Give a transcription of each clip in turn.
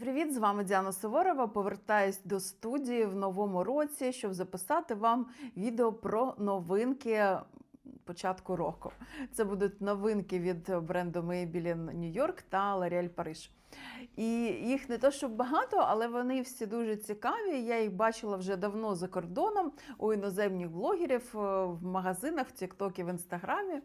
привіт! З вами Діана Суворова. Повертаюсь до студії в новому році, щоб записати вам відео про новинки початку року. Це будуть новинки від бренду Maybelline New York та L'Oréal Paris. І їх не то, щоб багато, але вони всі дуже цікаві. Я їх бачила вже давно за кордоном у іноземних блогерів е, в магазинах, в Тіктокі, в Інстаграмі.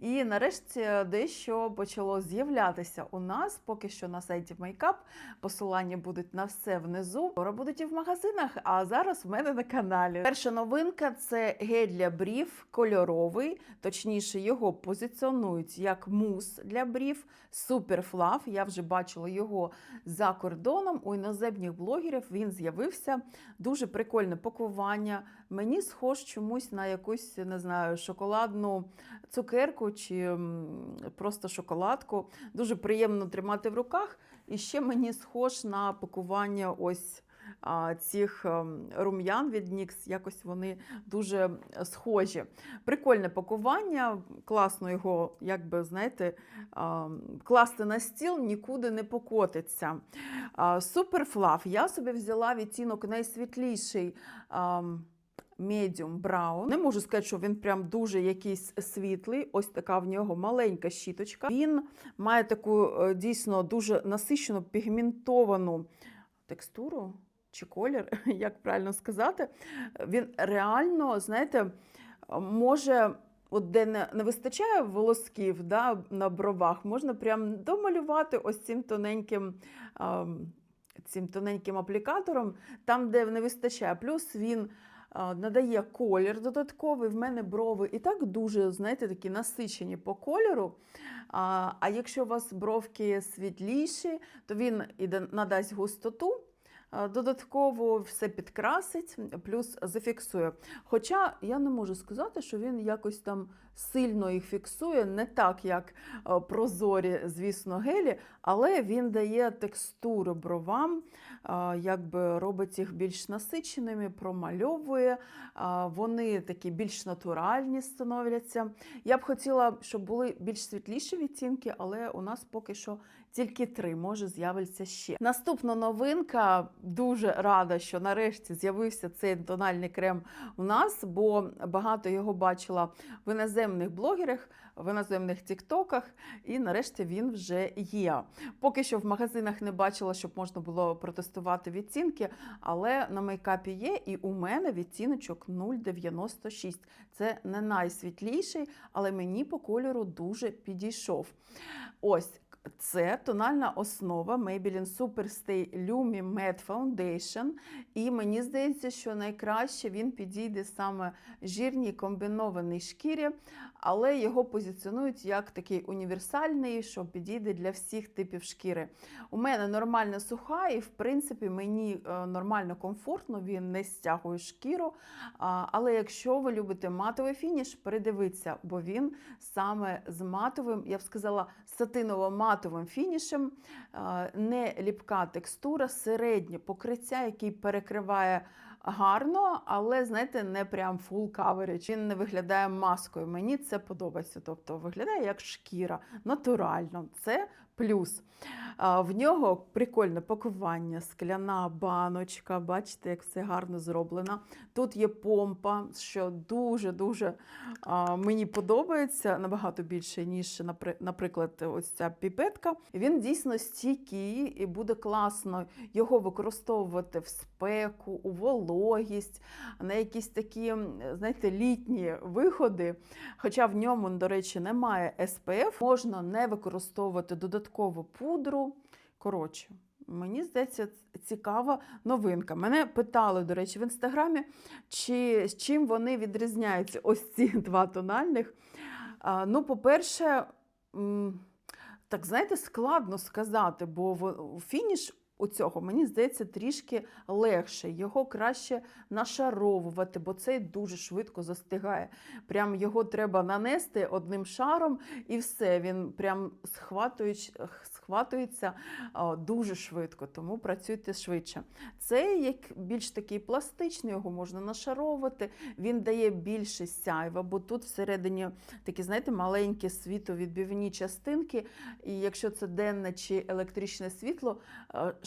І нарешті дещо почало з'являтися у нас. Поки що на сайті Makeup. Посилання будуть на все внизу. Скоро будуть і в магазинах, а зараз в мене на каналі. Перша новинка це гель для брів кольоровий. Точніше, його позиціонують як мус для брів. Суперфлав. Я вже бачила його за кордоном. У іноземних блогерів він з'явився. Дуже прикольне пакування. Мені схож чомусь на якусь не знаю шоколадну цукерку чи просто шоколадку. Дуже приємно тримати в руках. І ще мені схож на пакування ось цих ем, рум'ян від NYX. Якось вони дуже схожі. Прикольне пакування, класно його, як би, знаєте, класти на стіл, нікуди не покотиться. Суперфлав. Я собі взяла відтінок найсвітліший. Medium Brown. Не можу сказати, що він прям дуже якийсь світлий. Ось така в нього маленька щіточка. Він має таку е, дійсно дуже насичену пігментовану текстуру чи колір, як правильно сказати. Він реально, знаєте, може. От де не, не вистачає волосків да, на бровах, можна прям домалювати ось цим тоненьким, ем, цим тоненьким аплікатором, там, де не вистачає. Плюс він а, надає колір додатковий. В мене брови і так дуже, знаєте, такі насичені по кольору. А, а якщо у вас бровки світліші, то він і надасть густоту. А, Додатково все підкрасить, плюс зафіксує. Хоча я не можу сказати, що він якось там сильно їх фіксує, не так, як е, прозорі, звісно, гелі, але він дає текстуру бровам, якби робить їх більш насиченими, промальовує. Вони такі більш натуральні становляться. Я б хотіла, щоб були більш світліші відтінки, але у нас поки що тільки три, може з'явиться ще. Наступна новинка. Дуже рада, що нарешті з'явився цей тональний крем у нас, бо багато його бачила в іноземних блогерах, в іноземних тіктоках, і нарешті він вже є. Поки що в магазинах не бачила, щоб можна було протестувати відтінки, але на мейкапі є, і у мене відтіночок 0,96. Це не найсвітліший, але мені по кольору дуже підійшов. Ось. Це тональна основа Maybelline Superstay Lumi Matte Foundation. І мені здається, що найкраще він підійде саме жирній комбінованій шкірі, але його позиціонують як такий універсальний, що підійде для всіх типів шкіри. У мене нормальна суха, і в принципі мені е, нормально комфортно, він не стягує шкіру. Але якщо ви любите матовий фініш, передивіться, бо він саме з матовим, я б сказала, сатиново-матовим фінішем, не ліпка текстура, середнє покриття, який перекриває гарно, але знаєте, не прям full coverage. Він не виглядає маскою. Мені це подобається. Тобто виглядає як шкіра, натурально. Це плюс. В нього прикольне пакування, скляна баночка. Бачите, як все гарно зроблено. Тут є помпа, що дуже-дуже мені подобається набагато більше, ніж, наприклад, ось ця піпетка. Він дійсно стійкий і буде класно його використовувати в спеку, у вологість, на якісь такі, знаєте, літні виходи. Хоча в ньому, до речі, немає SPF, можна не використовувати додаткову пудру. Коротше, мені здається, цікава новинка. Мене питали, до речі, в інстаграмі, чи з чим вони відрізняються ось ці два тональних. А, ну, по-перше, так знаєте, складно сказати, бо фініш у цього, мені здається, трішки легше. Його краще нашаровувати, бо цей дуже швидко застигає. Прям його треба нанести одним шаром, і все. Він прям схватується дуже швидко, тому працюйте швидше. Цей як більш такий пластичний, його можна нашаровувати, він дає більше сяйва, бо тут всередині такі, знаєте, маленькі світовідбивні частинки, і якщо це денне чи електричне світло,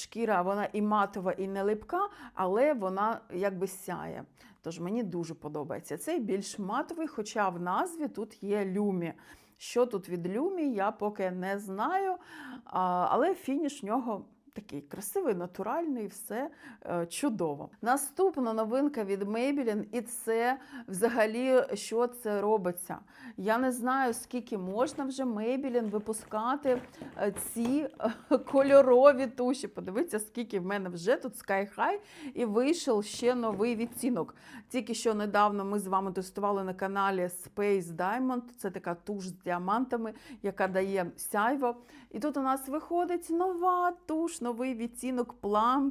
шкіра вона і матова, і не липка, але вона якби сяє. Тож мені дуже подобається. Цей більш матовий, хоча в назві тут є люмі. Що тут від люмі, я поки не знаю. Але фініш в нього такий красивий, натуральний, все е, чудово. Наступна новинка від Maybelline, і це взагалі що це робиться. Я не знаю, скільки можна вже Maybelline випускати е, ці е, кольорові туші. Подивіться, скільки в мене вже тут Sky High, і вийшов ще новий відтінок. Тільки що недавно ми з вами тестували на каналі Space Diamond. Це така туш з діамантами, яка дає сяйво. І тут у нас виходить нова туш, новий відтінок Plum,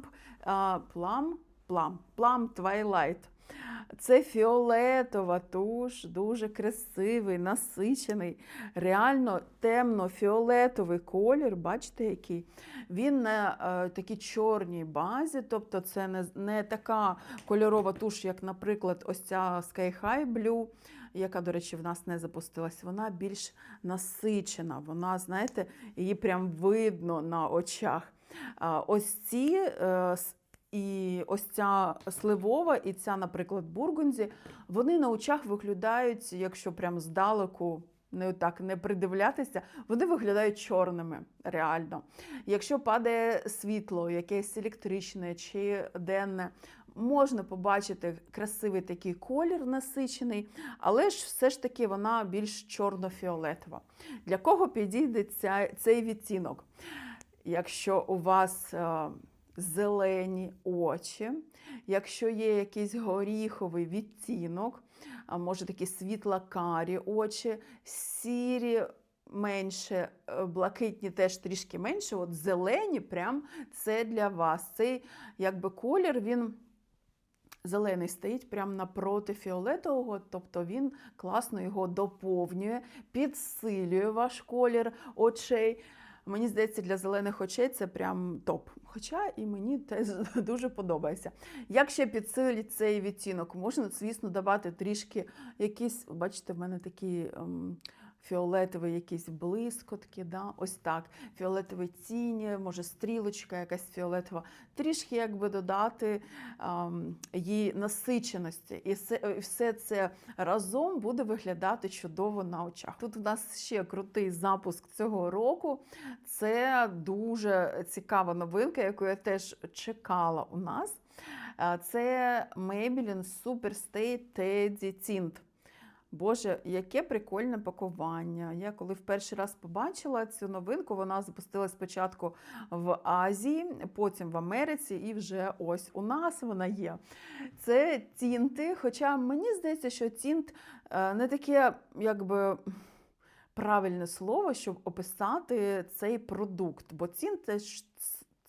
Plum, Plum, Plum Twilight. Це фіолетова туш, дуже красивий, насичений, реально темно-фіолетовий колір. Бачите, який? Він на е, такій чорній базі, тобто це не, не така кольорова туш, як, наприклад, ось ця Sky High Blue, яка, до речі, в нас не запустилась. Вона більш насичена. Вона, знаєте, її прям видно на очах. Ось ці е, і ось ця сливова, і ця, наприклад, бургунзі, вони на очах виглядають, якщо прям здалеку не так не придивлятися, вони виглядають чорними реально. Якщо падає світло, якесь електричне чи денне, можна побачити красивий такий колір насичений, але ж все ж таки вона більш чорно-фіолетова. Для кого підійде ця, цей відтінок? Якщо у вас е, зелені очі, якщо є якийсь горіховий відтінок, може такі світло-карі очі, сірі менше, е, блакитні теж трішки менше, от зелені, прям це для вас. Цей якби колір він. Зелений стоїть прямо напроти фіолетового, тобто він класно його доповнює, підсилює ваш колір очей. Мені здається, для зелених очей це прям топ. Хоча і мені теж дуже подобається. Як ще підсилити цей відтінок? Можна, звісно, давати трішки якісь, бачите, в мене такі. ем, Фіолетовий якісь блискотки, да? ось так. Фіолетові тіні, може стрілочка якась фіолетова. Трішки якби додати ем, її насиченості. І все, все це разом буде виглядати чудово на очах. Тут у нас ще крутий запуск цього року. Це дуже цікава новинка, яку я теж чекала у нас. Е, Це Maybelline Superstay Teddy Tint. Боже, яке прикольне пакування. Я коли в перший раз побачила цю новинку, вона запустилась спочатку в Азії, потім в Америці, і вже ось у нас вона є. Це тінти. Хоча мені здається, що тінт е, не таке, якби. Правильне слово, щоб описати цей продукт, бо тінт це ж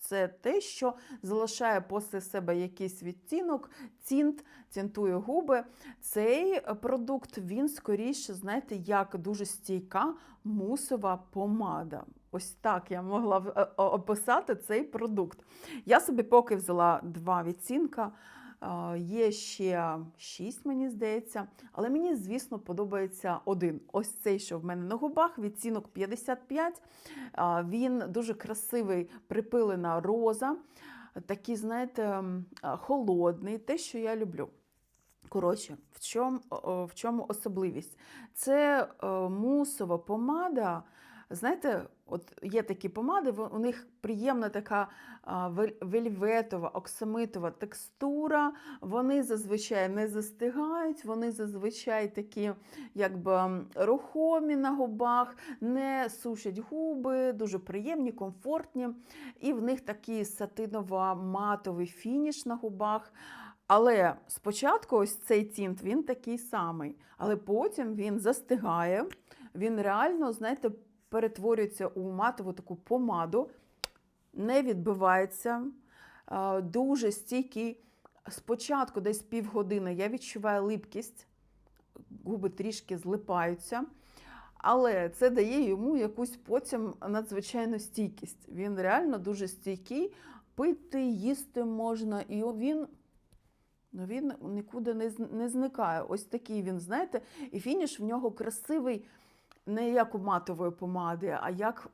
це те, що залишає після себе якийсь відтінок, цінт, цінтує губи. Цей продукт, він скоріше, знаєте, як дуже стійка мусова помада. Ось так я могла е, описати цей продукт. Я собі поки взяла два відтінка. Є ще шість, мені здається, але мені, звісно, подобається один. Ось цей, що в мене на губах, відцінок 55. Він дуже красивий, припилена роза, такий, знаєте, холодний, те, що я люблю. Коротше, в чому, в чому особливість? Це е, мусова помада. Знаєте, от є такі помади, у них приємна така вельветова, оксамитова текстура. Вони зазвичай не застигають, вони зазвичай такі якби рухомі на губах, не сушать губи, дуже приємні, комфортні. І в них такий сатиново-матовий фініш на губах. Але спочатку ось цей тінт він такий самий, але потім він застигає, він реально, знаєте, перетворюється у матову таку помаду, не відбивається, дуже стійкий. Спочатку десь півгодини я відчуваю липкість, губи трішки злипаються. Але це дає йому якусь потім надзвичайну стійкість. Він реально дуже стійкий, пити, їсти можна, і він, ну, він нікуди не зникає. Ось такий він, знаєте, і фініш в нього красивий, не як у матової помади, а як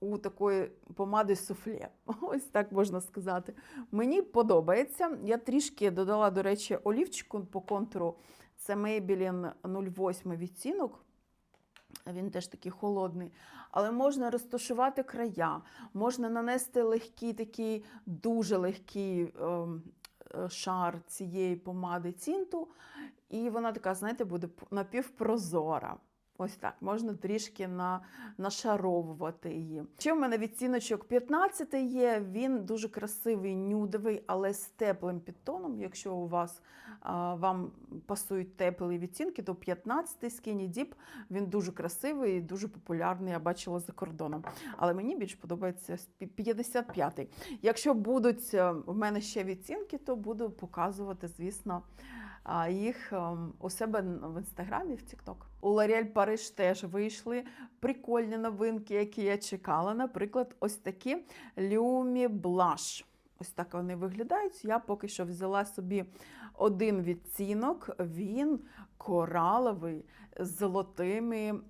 у такої помади суфле. Ось так можна сказати. Мені подобається. Я трішки додала, до речі, олівчику по контуру. Це Maybelline 08 відтінок. Він теж такий холодний. Але можна розташувати края, можна нанести легкий такий, дуже легкий ем, е, шар цієї помади тінту. І вона така, знаєте, буде напівпрозора. Ось так, можна трішки на, нашаровувати її. Ще в мене відціночок 15 є. Він дуже красивий, нюдовий, але з теплим підтоном. Якщо у вас а, вам пасують теплі відцінки, то 15 Skinny Deep, він дуже красивий і дуже популярний. Я бачила за кордоном. Але мені більш подобається 55-й. Якщо будуть е, в мене ще відцінки, то буду показувати, звісно, їх ем, у себе в інстаграмі, в Тікток. У L'Oréal Париж теж вийшли прикольні новинки, які я чекала. Наприклад, ось такі Lumi Blush. Ось так вони виглядають. Я поки що взяла собі один відцінок. Він кораловий з золотими.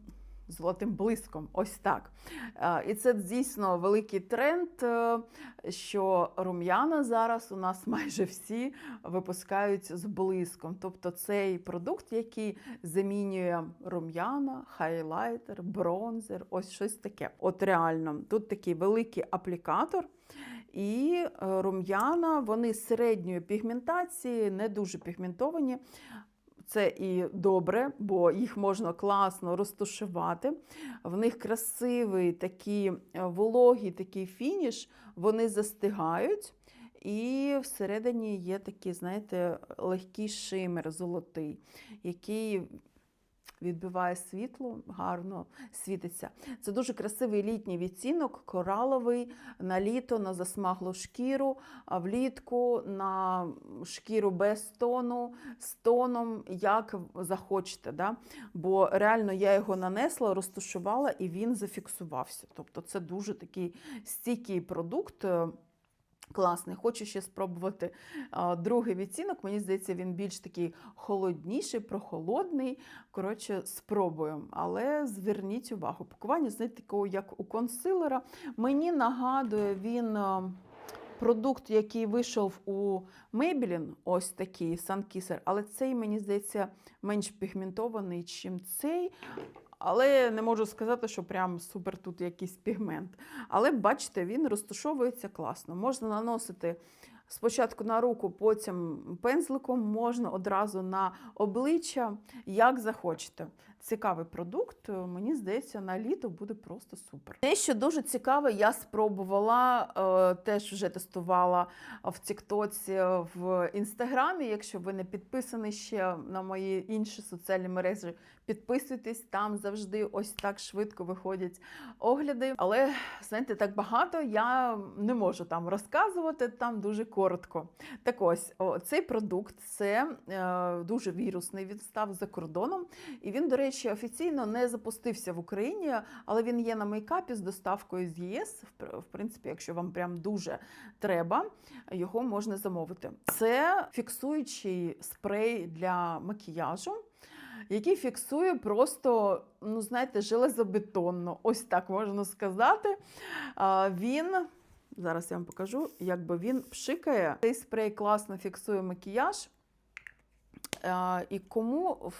Золотим блиском, ось так. Е, І це дійсно великий тренд, е, що рум'яна зараз у нас майже всі випускають з блиском. Тобто цей продукт, який замінює рум'яна, хайлайтер, бронзер, ось щось таке. От реально, тут такий великий аплікатор. І е, рум'яна, вони середньої пігментації, не дуже пігментовані. Це і добре, бо їх можна класно розтушувати. В них красивий такий е, вологий такий фініш, вони застигають. І всередині є такий, знаєте, легкий шимер золотий, який відбиває світло, гарно світиться. Це дуже красивий літній відцінок, кораловий на літо, на засмаглу шкіру, а влітку на шкіру без тону, з тоном, як захочете. Да? Бо реально я його нанесла, розташувала і він зафіксувався. Тобто це дуже такий стійкий продукт. Класний, хочу ще спробувати другий відцінок. Мені здається, він більш такий холодніший, прохолодний. Коротше, спробуємо. Але зверніть увагу, пакування, знаєте, такого, як у консилера. Мені нагадує він продукт, який вийшов у Maybelline, ось такий Sunkisser, але цей, мені здається, менш пігментований, чим цей. Але не можу сказати, що прям супер тут якийсь пігмент. Але бачите, він розташовується класно. Можна наносити спочатку на руку, потім пензликом, можна одразу на обличчя, як захочете. Цікавий продукт, мені здається, на літо буде просто супер. Те, що дуже цікаве, я спробувала, е, теж вже тестувала в Тіктоці, в Інстаграмі. Якщо ви не підписані ще на мої інші соціальні мережі, підписуйтесь, там завжди ось так швидко виходять огляди. Але знаєте, так багато я не можу там розказувати, там дуже коротко. Так ось, о, цей продукт це е, дуже вірусний. Він став за кордоном, і він, до речі, офіційно не запустився в Україні, але він є на мейкапі з доставкою з ЄС. В принципі, якщо вам прям дуже треба, його можна замовити. Це фіксуючий спрей для макіяжу. Який фіксує просто, ну знаєте, железобетонно, ось так можна сказати. Він зараз я вам покажу, якби він пшикає. Цей спрей класно фіксує макіяж. А, І кому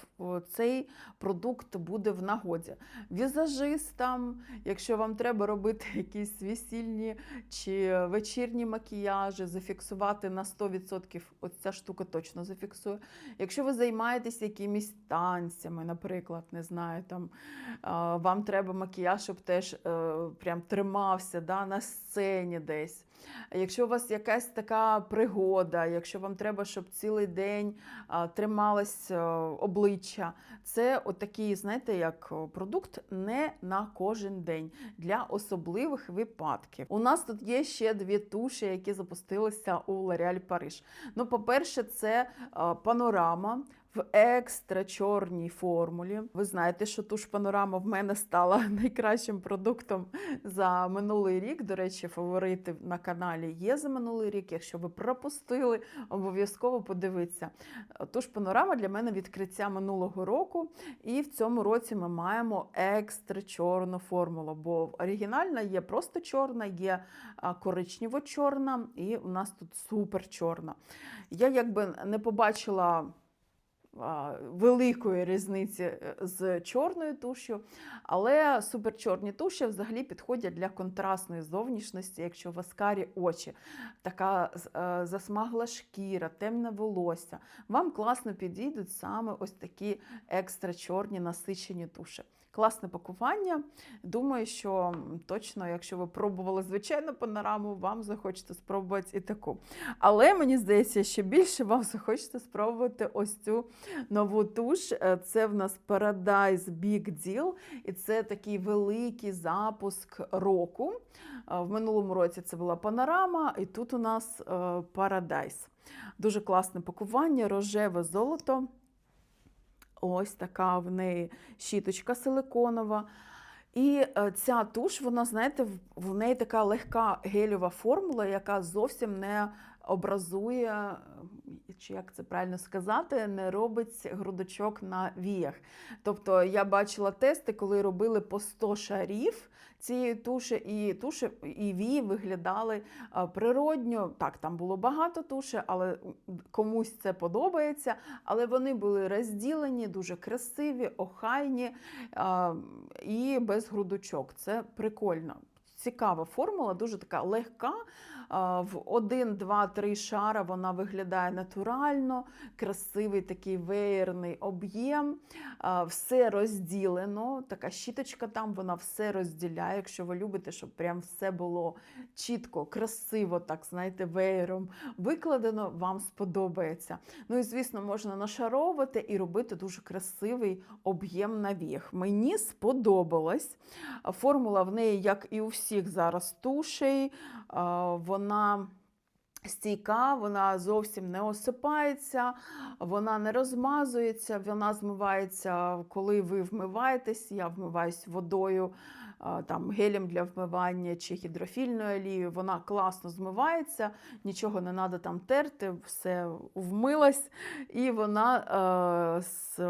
цей продукт буде в нагоді? Візажистам, якщо вам треба робити якісь весільні чи вечірні макіяжі, зафіксувати на 100%, ось ця штука точно зафіксує. Якщо ви займаєтесь якимись танцями, наприклад, не знаю, там вам треба макіяж, щоб теж е, прям тримався да, на сцені десь. Якщо у вас якась така пригода, якщо вам треба, щоб цілий день трималось е, обличчя, це отакий, знаєте, як продукт не на кожен день для особливих випадків. У нас тут є ще дві туші, які запустилися у L'Oréal Paris. Ну, по-перше, це е, панорама в екстра чорній формулі. Ви знаєте, що туш панорама в мене стала найкращим продуктом за минулий рік. До речі, фаворити на каналі є за минулий рік. Якщо ви пропустили, обов'язково подивіться. Туш панорама для мене відкриття минулого року, і в цьому році ми маємо екстра чорну формулу. Бо оригінальна є просто чорна, є коричнево-чорна, і у нас тут супер чорна. Я якби не побачила великої різниці е, з чорною туш'ю, але суперчорні туші взагалі підходять для контрастної зовнішності, якщо у вас карі очі, така е, засмагла шкіра, темне волосся. Вам класно підійдуть саме ось такі екстра чорні насичені туші. Класне пакування. Думаю, що точно, якщо ви пробували звичайну панораму, вам захочеться спробувати і таку. Але мені здається, що більше вам захочеться спробувати ось цю нову туш. Е, Це в нас Paradise Big Deal, і це такий великий запуск року. Е, В минулому році це була панорама, і тут у нас е, Paradise. Дуже класне пакування, рожеве золото. Ось така в неї щіточка силиконова. І е, ця туш, вона, знаєте, в- неї така легка гелєва формула, яка зовсім не образує, чи як це правильно сказати, не робить грудочок на віях. Тобто я бачила тести, коли робили по 100 шарів цієї туші, і туші і вії виглядали природньо. Так, там було багато туші, але комусь це подобається. Але вони були розділені, дуже красиві, охайні і без грудочок. Це прикольно. Цікава формула, дуже така легка. В один, два, три шара вона виглядає натурально, красивий такий веєрний об'єм. Все розділено. Така щіточка там, вона все розділяє. Якщо ви любите, щоб прям все було чітко, красиво, так знаєте, веєром викладено, вам сподобається. Ну і звісно, можна нашаровувати і робити дуже красивий об'єм навіг. Мені сподобалось. Формула в неї, як і у всіх зараз тушей, вона. Стійка, вона зовсім не осипається, вона не розмазується, вона змивається, коли ви вмиваєтесь. Я вмиваюсь водою, там, гелем для вмивання чи гідрофільною олією. Вона класно змивається, нічого не треба там терти, все вмилась, і вона е, з,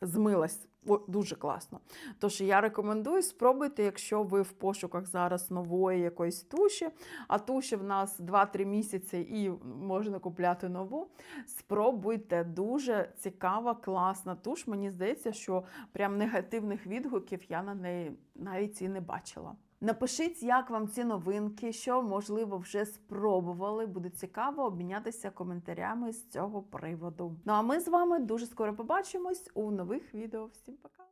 змилась. Дуже класно. Тож я рекомендую спробуйте, якщо ви в пошуках зараз нової якоїсь туші, а туші в нас 2-3 місяці і можна купляти нову. Спробуйте дуже цікава, класна туш. Мені здається, що прям негативних відгуків я на неї навіть і не бачила. Напишіть, як вам ці новинки, що, можливо, вже спробували. Буде цікаво обмінятися коментарями з цього приводу. Ну а ми з вами дуже скоро побачимось у нових відео. Всім пока!